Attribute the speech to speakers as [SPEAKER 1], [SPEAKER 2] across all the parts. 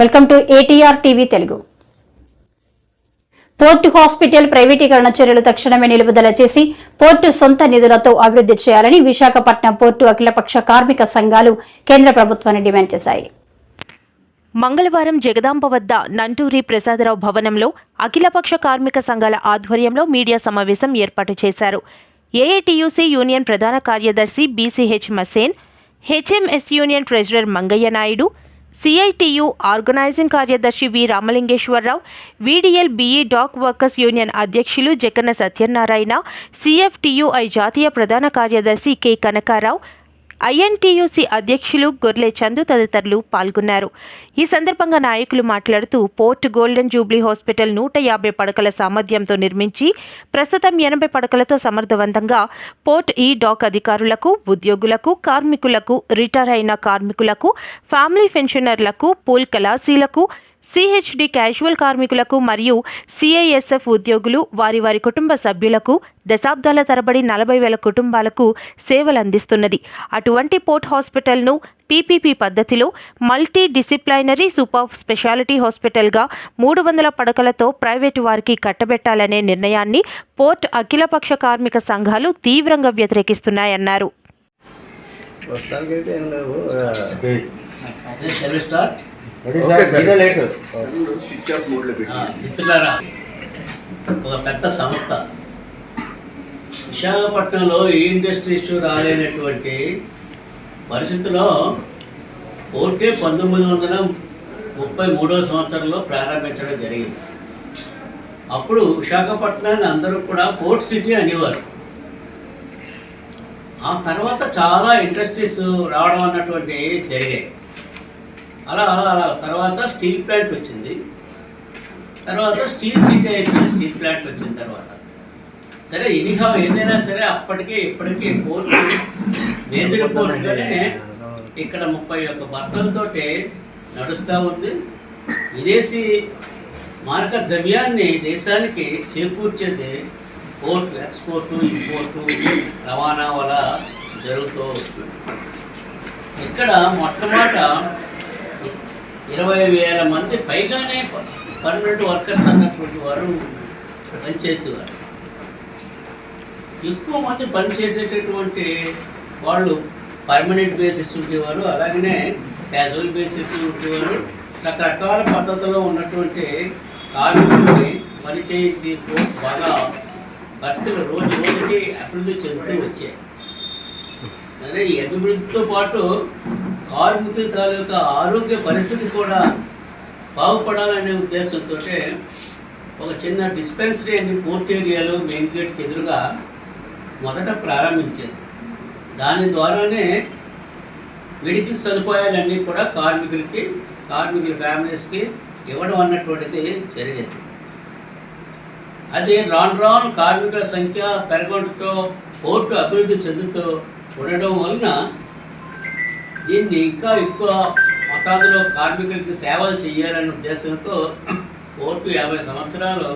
[SPEAKER 1] Welcome to ATR TV Telugu. Port hospital ప్రైవేటీకరణ చర్యలు తక్షణమే నిలుపుదల చేసి పోర్టు సొంత నిధులతో అభివృద్ధి చేయాలని విశాఖపట్నం పోర్టు అఖిలపక్ష కార్మిక సంఘాలు కేంద్ర ప్రభుత్వాన్ని డిమాండ్ చేశాయి.
[SPEAKER 2] మంగళవారం జగదాంబ వద్ద నంటూరి ప్రసాదరావు భవనంలో అఖిలపక్ష కార్మిక సంఘాల ఆధ్వర్యంలో మీడియా సమావేశం ఏర్పాటు చేశారు. ఏఐటియుసి యూనియన్ ప్రధాన కార్యదర్శి BCH Masen HMS union treasurer Mangayya Naidu CITU organising కార్యదర్శి V Ramalingeswararao VDL BE dock workers union అధ్యక్షులు జగన్న సత్యనారాయణ సిఎఫ్టియుఐ జాతీయ ప్రధాన కార్యదర్శి కె కనకారావు ఐఎన్టీయూసీ అధ్యక్షులు గొర్లె చందు తదితరులు పాల్గొన్నారు. ఈ సందర్భంగా నాయకులు మాట్లాడుతూ పోర్ట్ గోల్డెన్ జూబ్లీ హాస్పిటల్ నూట యాభై పడకల సామర్థ్యంతో నిర్మించి ప్రస్తుతం ఎనభై పడకలతో సమర్థవంతంగా పోర్ట్ ఈ డాక్ అధికారులకు ఉద్యోగులకు కార్మికులకు రిటైర్ అయిన కార్మికులకు ఫ్యామిలీ పెన్షనర్లకు పూల్ కళాశీలకు సిహెచ్డి క్యాజువల్ కార్మికులకు మరియు సిఐఎస్ఎఫ్ ఉద్యోగులు వారి వారి కుటుంబ సభ్యులకు దశాబ్దాల తరబడి నలభై వేల కుటుంబాలకు సేవలు అందిస్తున్నది. అటువంటి పోర్ట్ హాస్పిటల్ను పీపీపీ పద్ధతిలో మల్టీ డిసిప్లైనరీ సూపర్ స్పెషాలిటీ హాస్పిటల్గా మూడు వందల పడకలతో ప్రైవేటు వారికి కట్టబెట్టాలనే నిర్ణయాన్ని పోర్ట్ అఖిలపక్ష కార్మిక సంఘాలు తీవ్రంగా వ్యతిరేకిస్తున్నాయన్నారు.
[SPEAKER 3] మిత్రులారా ఒక పెద్ద సంస్థ. విశాఖపట్నంలో ఈ ఇండస్ట్రీస్ రాలేనటువంటి పరిస్థితిలో పోర్టే పంతొమ్మిది వందల ముప్పై మూడవ సంవత్సరంలో ప్రారంభించడం జరిగింది. అప్పుడు విశాఖపట్నాన్ని అందరూ కూడా పోర్ట్ సిటీ అనేవారు. ఆ తర్వాత చాలా ఇండస్ట్రీస్ రావడం అన్నటువంటి జరిగాయి. అలా అలా అలా. తర్వాత స్టీల్ ప్లాంట్ వచ్చింది. తర్వాత స్టీల్ సిటీ అయిపోయింది స్టీల్ ప్లాంట్ వచ్చిన తర్వాత. సరే ఇనిహా ఏదైనా సరే అప్పటికే ఇప్పటికీ పోర్టు మేజర్ పోర్టుగానే ఇక్కడ ముప్పై ఒక్క భర్తలతో నడుస్తూ ఉంది. విదేశీ మార్క ద్రవ్యాన్ని దేశానికి చేకూర్చేది పోర్టు ఎక్స్పోర్టు ఇంపోర్టు రవాణా వల్ల జరుగుతూ వస్తుంది. ఇక్కడ మొట్టమొదట ఇరవై వేల మంది పైగానే పర్మనెంట్ వర్కర్స్ అన్నటువంటి వారు పనిచేసేవారు. ఎక్కువ మంది పనిచేసేటటువంటి వాళ్ళు పర్మనెంట్ బేసిస్ ఉండేవారు అలాగనే క్యాజువల్ బేసిస్ ఉండేవారు. రకరకాల పద్ధతిలో ఉన్నటువంటి కార్మికుల్ని పని చేయించి బాగా భర్తలు రోజు రోజుకి అభివృద్ధి చెందుతూ వచ్చాయి అదే ఈ అభివృద్ధితో పాటు కార్మికుల తాలూకా ఆరోగ్య పరిస్థితి కూడా బాగుపడాలనే ఉద్దేశంతో ఒక చిన్న డిస్పెన్సరీ అని పోర్ట్ ఏరియాలో మెయిన్ గేట్కి ఎదురుగా మొదట ప్రారంభించింది. దాని ద్వారానే మెడికల్ సదుపాయాలన్నీ కూడా కార్మికులకి కార్మికుల ఫ్యామిలీస్కి ఇవ్వడం అన్నటువంటిది జరిగేది. అది రాను రాను కార్మికుల సంఖ్య పెరగడంతో పోర్టు అభివృద్ధి చెందుతూ ఉండడం వలన దీన్ని ఇంకా ఎక్కువ మతాదులో కార్మికులకి సేవలు చేయాలనే ఉద్దేశంతో కోర్టు యాభై సంవత్సరాలు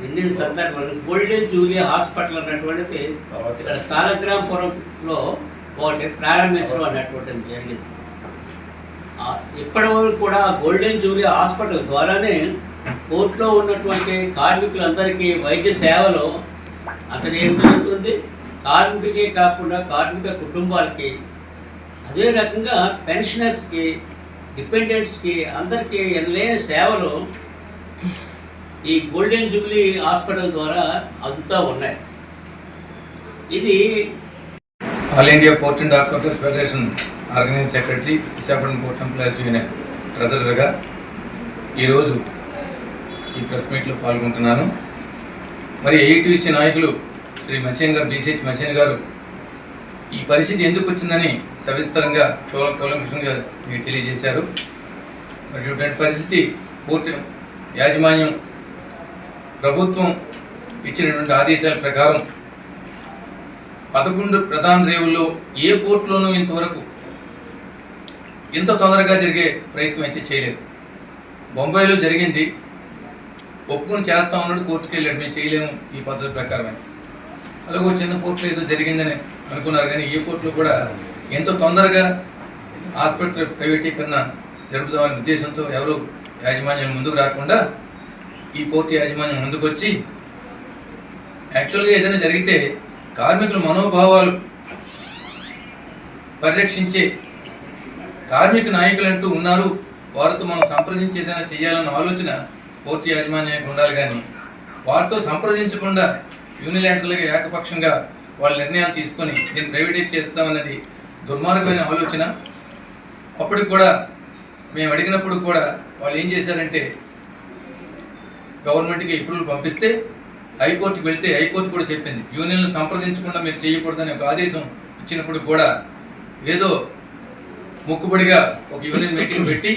[SPEAKER 3] నిండిన సందర్భంలో గోల్డెన్ జూలియా హాస్పిటల్ అన్నటువంటిది ఇక్కడ సాలగ్రాంపురంలో ఒకటి ప్రారంభించడం అన్నటువంటిది జరిగింది. ఇప్పటి వరకు కూడా గోల్డెన్ జూలియా హాస్పిటల్ ద్వారానే కోర్టులో ఉన్నటువంటి కార్మికులందరికీ వైద్య సేవలు అతను ఏం జరుగుతుంది. కార్మికులకే కాకుండా కార్మిక కుటుంబాలకి అదే రకంగా పెన్షనర్స్కి డిపెండెంట్స్కి అందరికీ ఎనలేని సేవలు ఈ గోల్డెన్ జూబ్లీ హాస్పిటల్ ద్వారా అందుతూ ఉన్నాయి. ఇది
[SPEAKER 4] All India Port and Doctors Federation organizing secretary Visakhapatnam port employees union ట్రెజరర్గా ఈరోజు ఈ ప్రెస్ మీట్లో పాల్గొంటున్నాను. మరి ఏటీసీ నాయకులు శ్రీ మసీన్ గారు బీసీహెచ్ మసీన్ గారు ఈ పరిస్థితి ఎందుకు వచ్చిందని సవిస్తరంగా చోళ కూలంకషంగా మీకు తెలియజేశారు. మరి ఇటువంటి పరిస్థితి పోర్టు యాజమాన్యం ప్రభుత్వం ఇచ్చినటువంటి ఆదేశాల ప్రకారం పదకొండు ప్రధాన రేవుల్లో ఏ పోర్టులోనూ ఇంతవరకు ఇంత తొందరగా జరిగే ప్రయత్నం అయితే చేయలేదు. బొంబాయిలో జరిగింది. ఒప్పుకొని చేస్తా ఉన్నాడు కోర్టుకి వెళ్ళాడు మేము చేయలేము ఈ పద్ధతి ప్రకారమే. అలాగే చిన్న పోర్టులో ఏదో జరిగిందని అనుకున్నారు కానీ ఏ కూడా ఎంతో తొందరగా ఆసుపత్రి ప్రైవేటీకరణ జరుపుదామనే ఉద్దేశంతో ఎవరు యాజమాన్యం ముందుకు రాకుండా ఈ పోర్టు యాజమాన్యం ముందుకు వచ్చి యాక్చువల్గా ఏదైనా జరిగితే కార్మికుల మనోభావాలు పరిరక్షించే కార్మిక నాయకులు అంటూ ఉన్నారు. వారితో మనం సంప్రదించి ఏదైనా చేయాలన్న ఆలోచన పోర్టు యాజమాన్యానికి ఉండాలి కానీ వారితో సంప్రదించకుండా యూనిలాంటర్లుగా ఏకపక్షంగా వాళ్ళ నిర్ణయాలు తీసుకొని దీన్ని ప్రైవేటైజ్ చేస్తామన్నది దుర్మార్గమైన ఆలోచన. అప్పటికి కూడా మేము అడిగినప్పుడు కూడా వాళ్ళు ఏం చేశారంటే గవర్నమెంట్కి ఇప్పుడు పంపిస్తే హైకోర్టుకి వెళ్తే హైకోర్టు కూడా చెప్పింది. యూనియన్లు సంప్రదించకుండా మీరు చేయకూడదని ఒక ఆదేశం ఇచ్చినప్పుడు కూడా ఏదో మొక్కుబడిగా ఒక యూనియన్ మీటింగ్ పెట్టి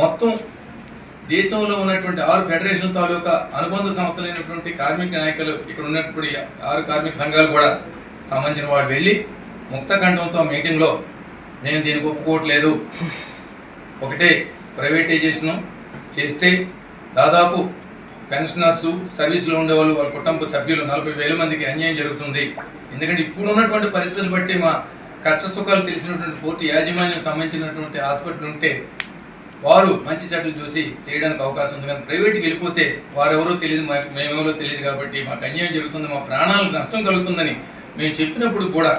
[SPEAKER 4] మొత్తం దేశంలో ఉన్నటువంటి ఆరు ఫెడరేషన్ తాలూకా అనుబంధ సంస్థలైనటువంటి కార్మిక నాయకులు ఇక్కడ ఉన్నటువంటి ఆరు కార్మిక సంఘాలు కూడా సంబంధించిన వాళ్ళు వెళ్ళి ముక్తఖండంతో మీటింగ్లో నేను దీనికి ఒప్పుకోవట్లేదు. ఒకటే ప్రైవేటైజేషను చేస్తే దాదాపు పెన్షనర్స్ సర్వీస్లో ఉండేవాళ్ళు వాళ్ళ కుటుంబ సభ్యులు నలభై వేల మందికి అన్యాయం జరుగుతుంది. ఎందుకంటే ఇప్పుడు ఉన్నటువంటి పరిస్థితులు బట్టి మా కష్ట సుఖాలు తెలిసినటువంటి పూర్తి యాజమాన్యం సంబంధించినటువంటి హాస్పిటల్ ఉంటే వారు మంచి చెడ్డలు చూసి చేయడానికి అవకాశం ఉంది కానీ ప్రైవేట్కి వెళ్ళిపోతే వారెవరో తెలియదు మాకు మేమెవరో తెలియదు కాబట్టి మాకు అన్యాయం జరుగుతుంది మా ప్రాణాలకు నష్టం కలుగుతుందని మేము చెప్పినప్పుడు కూడా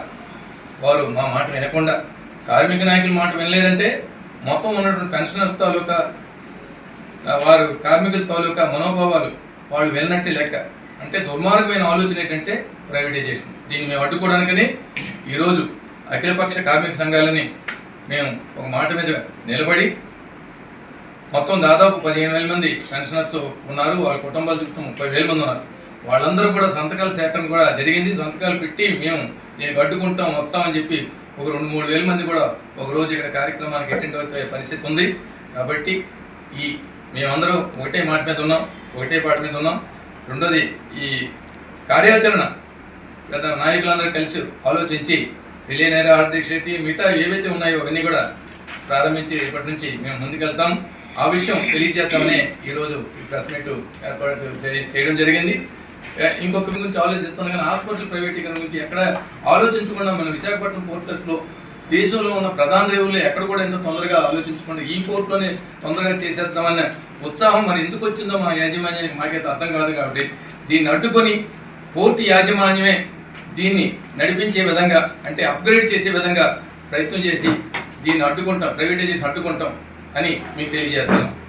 [SPEAKER 4] వారు మా మాట వినకుండా కార్మిక నాయకుల మాట వినలేదంటే మొత్తం ఉన్నటువంటి పెన్షనర్స్ తాలూకా వారు కార్మికుల తాలూకా మనోభావాలు వాళ్ళు వెళ్ళినట్టే లెక్క. అంటే దుర్మార్గమైన ఆలోచన ఏంటంటే ప్రైవేటైజేషన్. దీన్ని మేము అడ్డుకోవడానికని ఈరోజు అఖిలపక్ష కార్మిక సంఘాలని మేము ఒక మాట మీద నిలబడి మొత్తం దాదాపు పదిహేను వేల మంది పెన్షనర్స్ ఉన్నారు వాళ్ళ కుటుంబాలు చుట్టూ ముప్పై వేల మంది ఉన్నారు. వాళ్ళందరూ కూడా సంతకాల సేకరణ కూడా జరిగింది. సంతకాలు పెట్టి మేము దీనికి అడ్డుకుంటాం వస్తామని చెప్పి ఒక రెండు మూడు వేల మంది కూడా ఒక రోజు ఇక్కడ కార్యక్రమానికి అటెండ్ అవుతే పరిస్థితి ఉంది. కాబట్టి ఈ మేమందరూ ఒకటే మాట మీద ఉన్నాం ఒకటే పాట మీద ఉన్నాం. రెండోది ఈ కార్యాచరణ గత నాయకులందరూ కలిసి ఆలోచించి రిలే నేర ఆర్థిక శక్తి మిగతా ఏవైతే ఉన్నాయో అవన్నీ కూడా ప్రారంభించి ఇప్పటి నుంచి మేము ముందుకెళ్తాం. ఆ విషయం తెలియజేద్దామనే ఈరోజు ఈ ప్రెస్ మీట్ ఏర్పాటు చేయడం జరిగింది. ఇంకొక గురించి ఆలోచిస్తాను కానీ హాస్పిటల్ ప్రైవేటీకరణ గురించి ఎక్కడ ఆలోచించకుండా మన విశాఖపట్నం పోర్ట్ ట్రస్ట్లో దేశంలో ఉన్న ప్రధాన రేవులు ఎక్కడ కూడా ఎంత తొందరగా ఆలోచించకుండా ఈ పోర్ట్లోనే తొందరగా చేసేద్దామన్న ఉత్సాహం మరి ఎందుకు వచ్చిందో మా యాజమాన్యానికి మాకైతే అర్థం కాదు కాబట్టి దీన్ని అడ్డుకొని పోర్టు యాజమాన్యమే దీన్ని నడిపించే విధంగా అంటే అప్గ్రేడ్ చేసే విధంగా ప్రయత్నం చేసి దీన్ని అడ్డుకుంటాం ప్రైవేటైజేషన్ అడ్డుకుంటాం. అని మీకు తెలియజేస్తాను.